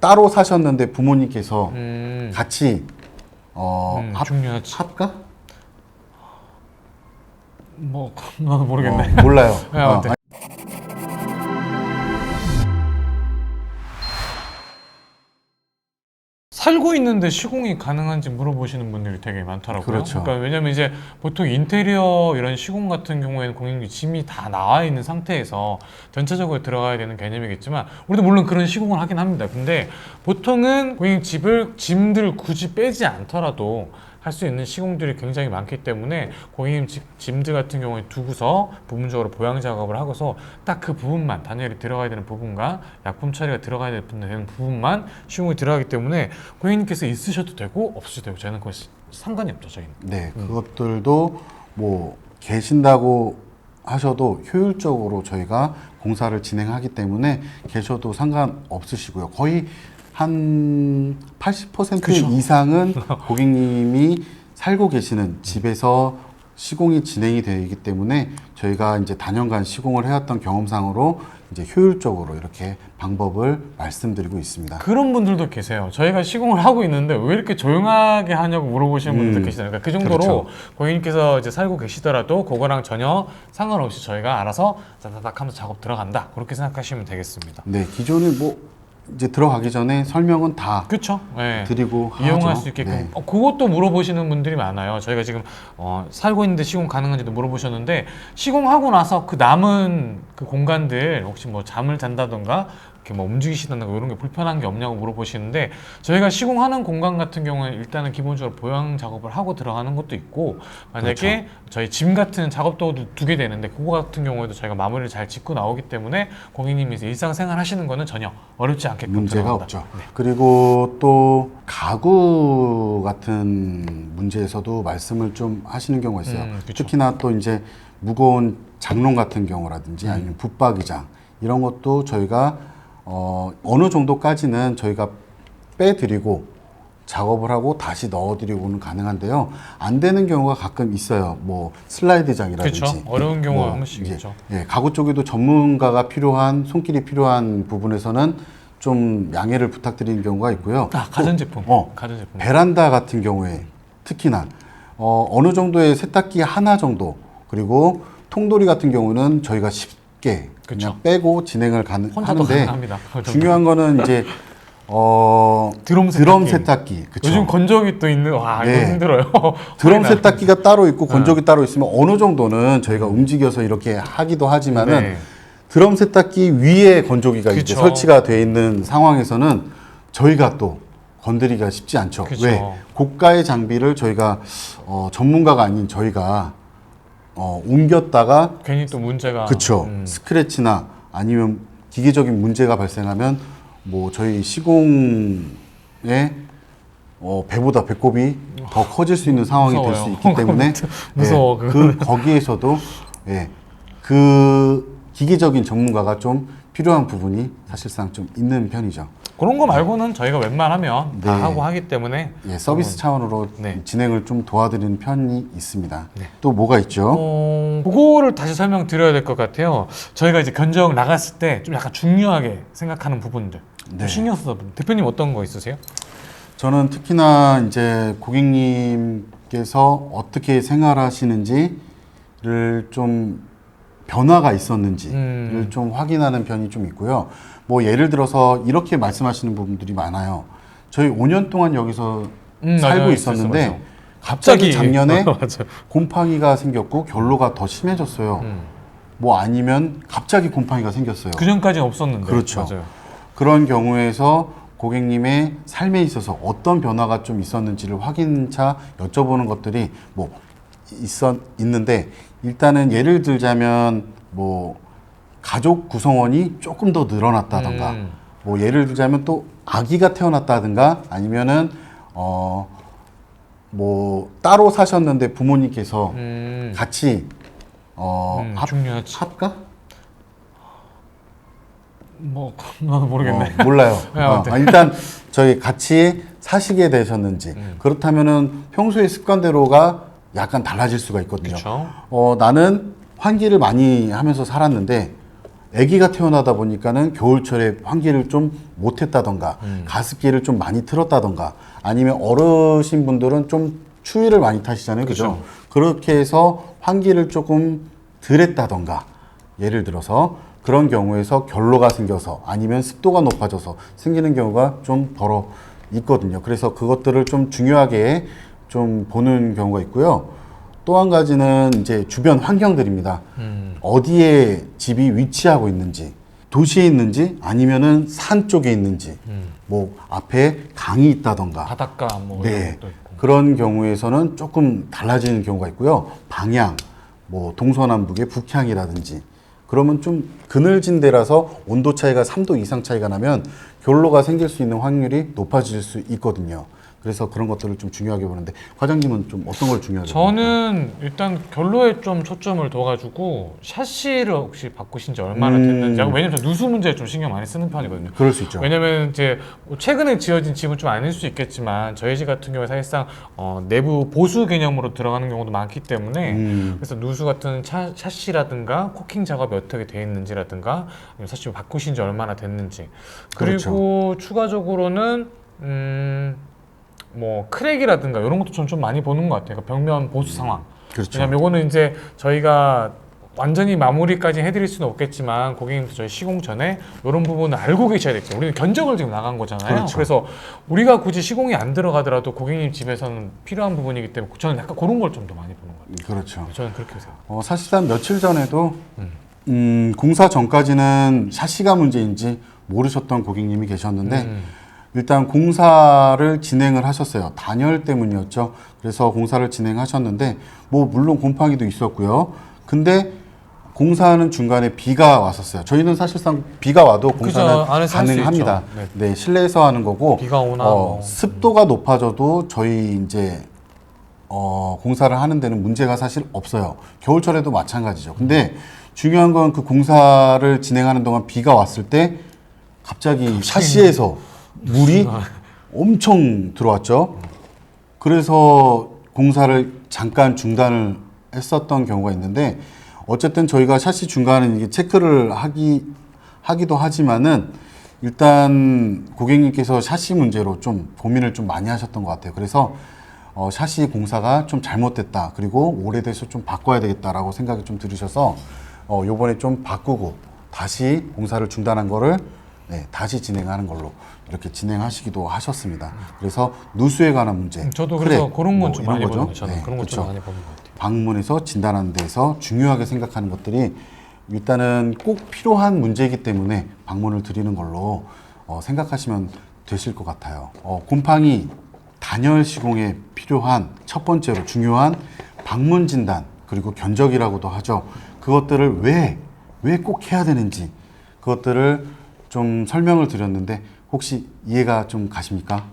따로 사셨는데 부모님께서 음, 같이 어, 음, 합, 중요하지. 합가? 뭐 나도 모르겠네. 어, 몰라요. 네, 어, 살고 있는데 시공이 가능한지 물어보시는 분들이 되게 많더라고요. 그렇죠. 러니까 왜냐면 이제 보통 인테리어 이런 시공 같은 경우에는 공인비 짐이 다 나와 있는 상태에서 전체적으로 들어가야 되는 개념이겠지만 우리도 물론 그런 시공을 하긴 합니다. 근데 보통은 고객님 집을 짐들 굳이 빼지 않더라도 할 수 있는 시공들이 굉장히 많기 때문에 고객님 집, 짐들 같은 경우에 두고서 부분적으로 보양 작업을 하고서 딱 그 부분만 단열이 들어가야 되는 부분과 약품 처리가 들어가야 되는 부분만 시공이 들어가기 때문에 고객님께서 있으셔도 되고 없으셔도 되고 저는 그건 시- 상관이 없죠 저희는 네, 그것들도 뭐 계신다고 하셔도 효율적으로 저희가 공사를 진행하기 때문에 계셔도 상관없으시고요. 거의 한 80% 그죠. 이상은 고객님이 살고 계시는 집에서 시공이 진행이 되기 때문에 저희가 이제 단연간 시공을 해왔던 경험상으로 이제 효율적으로 이렇게 방법을 말씀드리고 있습니다. 그런 분들도 계세요. 저희가 시공을 하고 있는데 왜 이렇게 조용하게 하냐고 물어보시는 분들도 음, 계시잖아요. 그러니까 그 정도로 그렇죠. 고객님께서 이제 살고 계시더라도 그거랑 전혀 상관없이 저희가 알아서 다다닥 하면서 작업 들어간다. 그렇게 생각하시면 되겠습니다. 네, 기존에 뭐 이제 들어가기 전에 설명은 다 그렇죠? 네. 드리고 이용할 하죠. 수 있게끔 네. 어, 그것도 물어보시는 분들이 많아요. 저희가 지금 어, 살고 있는데 시공 가능한지도 물어보셨는데 시공하고 나서 그 남은 그 공간들 혹시 뭐 잠을 잔다던가 이렇게 뭐 움직이시다던가 이런 게 불편한 게 없냐고 물어보시는데 저희가 시공하는 공간 같은 경우는 일단은 기본적으로 보양 작업을 하고 들어가는 것도 있고 만약에 그렇죠. 저희 짐 같은 작업도구 두개 되는데 그거 같은 경우에도 저희가 마무리를 잘 짓고 나오기 때문에 고객님이 이제 일상생활 하시는 거는 전혀 어렵지 않게끔 문제가 들어간다. 없죠. 그리고 또 가구 같은 문제에서도 말씀을 좀 하시는 경우가 있어요. 음, 그쵸. 특히나 또 이제 무거운 장롱 같은 경우라든지 음. 아니면 붙박이장 이런 것도 저희가 어, 어느 정도까지는 저희가 빼드리고 작업을 하고 다시 넣어드리고는 가능한데요. 안 되는 경우가 가끔 있어요. 뭐 슬라이드장이라든지 그렇죠. 어려운 경우가 뭐 한 번씩 이제, 있죠. 예, 가구 쪽에도 전문가가 필요한 손길이 필요한 부분에서는 좀 양해를 부탁드리는 경우가 있고요. 아 가전제품. 어. 가전제품. 베란다 같은 경우에 특히나 어, 어느 정도의 세탁기 하나 정도 그리고 통돌이 같은 경우는 저희가 쉽게 그쵸. 그냥 빼고 진행을 혼자도 하는데 가능합니다. 중요한 거는 이제 어, 드럼 드럼 세탁기. 세탁기 그쵸? 요즘 건조기 또 있는 와 이거 네. 힘들어요. 드럼 세탁기가 따로 있고 건조기 따로 있으면 어느 정도는 저희가 움직여서 이렇게 하기도 하지만은 음. 네. 드럼 세탁기 위에 건조기가 이제 그쵸. 설치가 돼 있는 상황에서는 저희가 또 건드리기가 쉽지 않죠. 그쵸. 왜 고가의 장비를 저희가 어, 전문가가 아닌 저희가 어, 옮겼다가 괜히 또 문제가 그쵸 음. 스크래치나 아니면 기계적인 문제가 발생하면 뭐 저희 시공에 어, 배보다 배꼽이 더 커질 수 있는 상황이 될 수. 있기 때문에 무서워, 예, 그 거기에서도 예, 그 기계적인 전문가가 좀 필요한 부분이 사실상 좀 있는 편이죠. 그런 거 말고는 저희가 웬만하면 다 네. 하고 하기 때문에 예, 서비스 차원으로 네. 진행을 좀 도와드리는 편이 있습니다. 또 뭐가 있죠? 어, 그거를 다시 설명드려야 될 것 같아요. 저희가 이제 견적 나갔을 때 좀 약간 중요하게 생각하는 부분들 좀 네. 신경 써서 대표님 어떤 거 있으세요? 저는 특히나 이제 고객님께서 어떻게 생활하시는지를 좀 변화가 있었는지를 음. 좀 확인하는 편이 좀 있고요. 뭐 예를 들어서 이렇게 말씀하시는 부분들이 많아요. 저희 5년 동안 여기서 음, 살고 맞아요. 있었는데. 갑자기 작년에. 곰팡이가 생겼고 결로가 더 심해졌어요. 음. 뭐 아니면 갑자기 곰팡이가 생겼어요. 그 전까지는 없었는데 그렇죠. 맞아요. 그런 경우에서 고객님의 삶에 있어서 어떤 변화가 좀 있었는지를 확인차 여쭤보는 것들이 뭐 있었 있는데 일단은 예를 들자면 뭐 가족 구성원이 조금 더 늘어났다던가 음. 뭐 예를 들자면 또 아기가 태어났다든가 아니면은 어뭐 따로 사셨는데 부모님께서 음. 같이 어 음, 합, 중요하지. 합가 뭐 나도 모르겠네. 어, 몰라요. 네, 어. 아, 일단 저희 같이 사시게 되셨는지 음. 그렇다면은 평소의 습관대로가 약간 달라질 수가 있거든요. 그렇죠. 어, 나는 환기를 많이 하면서 살았는데 아기가 태어나다 보니까는 겨울철에 환기를 좀 못했다던가 음. 가습기를 좀 많이 틀었다던가 아니면 어르신 분들은 좀 추위를 많이 타시잖아요, 그죠? 그렇게 해서 환기를 조금 덜 했다던가 예를 들어서 그런 경우에서 결로가 생겨서 아니면 습도가 높아져서 생기는 경우가 좀 더러 있거든요. 그래서 그것들을 좀 중요하게 좀 보는 경우가 있고요. 또 한 가지는 이제 주변 환경들입니다. 음. 어디에 집이 위치하고 있는지, 도시에 있는지 아니면은 산 쪽에 있는지, 음. 뭐 앞에 강이 있다던가, 바닷가 뭐 네. 이런 것도 있고. 그런 경우에서는 조금 달라지는 경우가 있고요. 방향, 뭐 동서남북의 북향이라든지 그러면 좀 그늘진 데라서 온도 차이가 3도 이상 차이가 나면 결로가 생길 수 있는 확률이 높아질 수 있거든요. 그래서 그런 것들을 좀 중요하게 보는데 과장님은 좀 어떤 걸 중요하게? 저는 일단 결로에 좀 초점을 둬가지고 샤시를 혹시 바꾸신 지 얼마나 음. 됐는지 왜냐면 저 누수 문제에 좀 신경 많이 쓰는 편이거든요. 그럴 수 있죠. 왜냐면 이제 뭐 최근에 지어진 집은 좀 아닐 수 있겠지만 저희 집 같은 경우에 사실상 어, 내부 보수 개념으로 들어가는 경우도 많기 때문에 음. 그래서 누수 같은 차, 샤시라든가 코킹 작업이 어떻게 돼 있는지라든가 아니면 사실 바꾸신 지 얼마나 됐는지 그리고 추가적으로는 음, 뭐 크랙이라든가 이런 것도 좀, 좀 많이 보는 것 같아요. 그러니까 벽면 보수 상황. 그렇죠. 왜냐면 이거는 이제 저희가 완전히 마무리까지 해드릴 수는 없겠지만 고객님도 저희 시공 전에 이런 부분을 알고 계셔야 되겠죠. 우리는 견적을 지금 나간 거잖아요. 그렇죠. 그래서 우리가 굳이 시공이 안 들어가더라도 고객님 집에서는 필요한 부분이기 때문에 저는 약간 그런 걸 좀 더 많이 보는 것 같아요. 그렇죠. 저는 그렇게 생각해요. 어, 사실상 며칠 전에도 음. 음, 공사 전까지는 샤시가 문제인지 모르셨던 고객님이 계셨는데 음. 일단 공사를 진행을 하셨어요. 단열 때문이었죠. 그래서 공사를 진행하셨는데 뭐 물론 곰팡이도 있었고요. 근데 공사하는 중간에 비가 왔었어요. 저희는 사실상 비가 와도 공사는 그죠. 가능합니다. 있죠. 네. 실내에서 하는 거고 비가 오나 어, 뭐. 습도가 높아져도 저희 이제 어, 공사를 하는 데는 문제가 사실 없어요. 겨울철에도 마찬가지죠. 근데 중요한 건 그 공사를 진행하는 동안 비가 왔을 때 갑자기 샤시에서 물이 엄청 들어왔죠. 그래서 공사를 잠깐 중단을 했었던 경우가 있는데 어쨌든 저희가 샤시 중간에 이게 체크를 하기 하기도 하지만은 일단 고객님께서 샤시 문제로 좀 고민을 좀 많이 하셨던 것 같아요. 그래서 어, 샤시 공사가 좀 잘못됐다. 그리고 오래돼서 좀 바꿔야 되겠다라고 생각이 좀 들으셔서 어, 요번에 좀 바꾸고 다시 공사를 중단한 거를 네, 다시 진행하는 걸로 이렇게 진행하시기도 하셨습니다. 그래서 누수에 관한 문제. 음, 저도 크랙, 그래서 그런 건뭐좀 많이 거죠. 보는. 저는 네, 그런 건좀 그렇죠. 많이 보는 것 같아요. 방문해서 진단하는 데서 중요하게 생각하는 것들이 일단은 꼭 필요한 문제이기 때문에 방문을 드리는 걸로 어, 생각하시면 되실 것 같아요. 어, 곰팡이 단열 시공에 필요한 첫 번째로 중요한 방문 진단 그리고 견적이라고도 하죠. 그것들을 왜 왜 꼭 해야 되는지 그것들을 좀 설명을 드렸는데 혹시 이해가 좀 가십니까?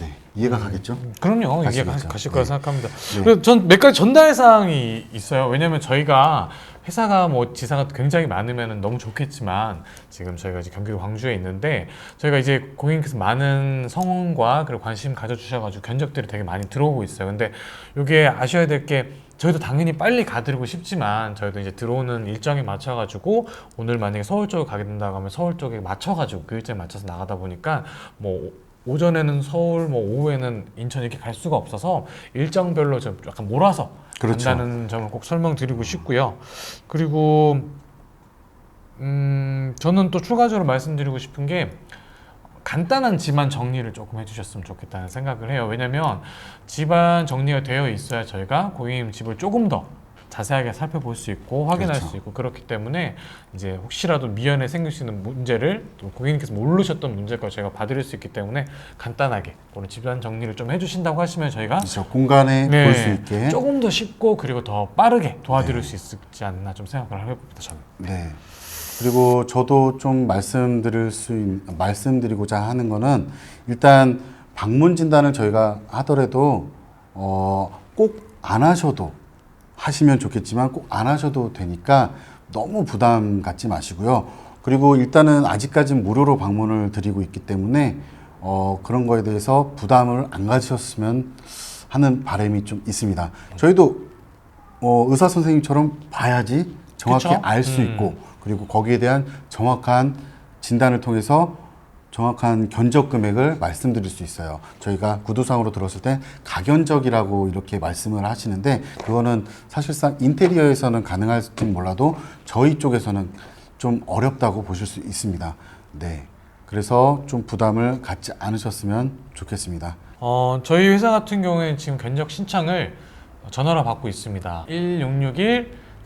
네, 이해가 가겠죠? 그럼요. 이게 가시겠죠. 가, 가실 거라 네. 생각합니다. 네. 그래서 전몇 가지 전달 사항이 있어요. 왜냐면 저희가 회사가 뭐 지사가 굉장히 많으면 너무 좋겠지만 지금 저희가 이제 경기도 광주에 있는데 저희가 이제 고객님께서 많은 성원과 그리고 관심 가져주셔가지고 견적들이 되게 많이 들어오고 있어요. 근데 이게 아셔야 될게 저희도 당연히 빨리 가드리고 싶지만 저희도 이제 들어오는 일정에 맞춰가지고 오늘 만약에 서울 쪽에 가게 된다고 하면 서울 쪽에 맞춰가지고 그 일정에 맞춰서 나가다 보니까 뭐 오전에는 서울, 뭐 오후에는 인천 이렇게 갈 수가 없어서 일정별로 좀 약간 몰아서 그렇죠. 간다는 점을 꼭 설명드리고 싶고요. 그리고 음, 저는 또 추가적으로 말씀드리고 싶은 게 간단한 집안 정리를 조금 해주셨으면 좋겠다는 생각을 해요. 왜냐면 집안 정리가 되어 있어야 저희가 고객님 집을 조금 더 자세하게 살펴볼 수 있고 확인할 그렇죠. 수 있고 그렇기 때문에 이제 혹시라도 미연에 생길 수 있는 문제를 또 고객님께서 모르셨던 문제걸 저희가 봐드릴 수 있기 때문에 간단하게 그런 집안 정리를 좀 해주신다고 하시면 저희가 그렇죠. 공간에 네, 볼수 있게 조금 더 쉽고 그리고 더 빠르게 도와드릴 수 있지 않나 좀 생각을 해봅니다 저는. 네. 그리고 저도 좀 말씀드릴 수 있, 말씀드리고자 하는 거는 일단 방문 진단을 저희가 하더라도 어, 꼭 안 하셔도 하시면 좋겠지만 꼭 안 하셔도 되니까 너무 부담 갖지 마시고요. 그리고 일단은 아직까지는 무료로 방문을 드리고 있기 때문에 어, 그런 거에 대해서 부담을 안 가지셨으면 하는 바람이 좀 있습니다. 저희도 어, 의사 선생님처럼 봐야지 정확히 그쵸? 알수 음. 있고 그리고 거기에 대한 정확한 진단을 통해서 정확한 견적 금액을 말씀드릴 수 있어요. 저희가 구두상으로 들었을 때 가견적이라고 이렇게 말씀을 하시는데 그거는 사실상 인테리어에서는 가능할지 몰라도 저희 쪽에서는 좀 어렵다고 보실 수 있습니다. 네. 그래서 좀 부담을 갖지 않으셨으면 좋겠습니다. 어, 저희 회사 같은 경우에는 지금 견적 신청을 전화로 받고 있습니다.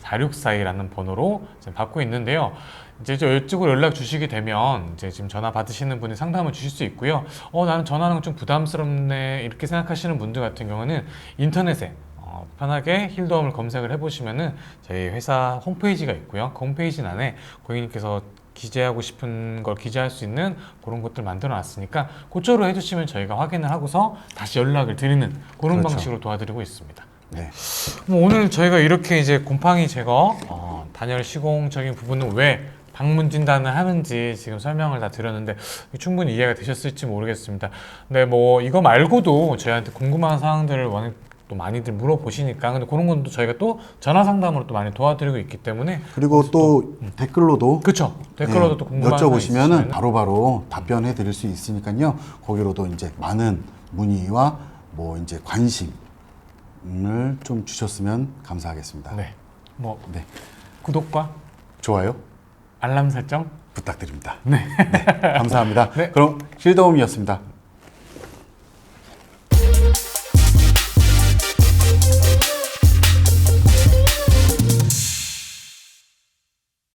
1661-4642라는 번호로 지금 받고 있는데요. 이제 저 이쪽으로 연락 주시게 되면 이제 지금 전화 받으시는 분이 상담을 주실 수 있고요. 어, 나는 전화는 좀 부담스럽네. 이렇게 생각하시는 분들 같은 경우는 인터넷에 어, 편하게 힐도움을 검색을 해보시면은 저희 회사 홈페이지가 있고요. 그 홈페이지 안에 고객님께서 기재하고 싶은 걸 기재할 수 있는 그런 것들 만들어 놨으니까 그쪽으로 해주시면 저희가 확인을 하고서 다시 연락을 드리는 그런 그렇죠. 방식으로 도와드리고 있습니다. 네. 뭐 오늘 저희가 이렇게 이제 곰팡이 제거, 어, 단열 시공적인 부분은 왜 방문 진단을 하는지 지금 설명을 다 드렸는데 충분히 이해가 되셨을지 모르겠습니다. 근데 뭐 이거 말고도 저희한테 궁금한 사항들을 워낙 또 많이들 물어보시니까 근데 그런 건 또 저희가 또 전화 상담으로 또 많이 도와드리고 있기 때문에 그리고 또 댓글로도 그쵸 댓글로도 네, 또 궁금한 사항 여쭤보시면은 바로바로 답변해 드릴 수 있으니까요. 거기로도 이제 많은 문의와 뭐 이제 관심 을좀 주셨으면 감사하겠습니다. 네. 뭐 네. 구독과 좋아요 알람 설정 부탁드립니다. 네. 감사합니다. 네. 그럼 실더움이었습니다.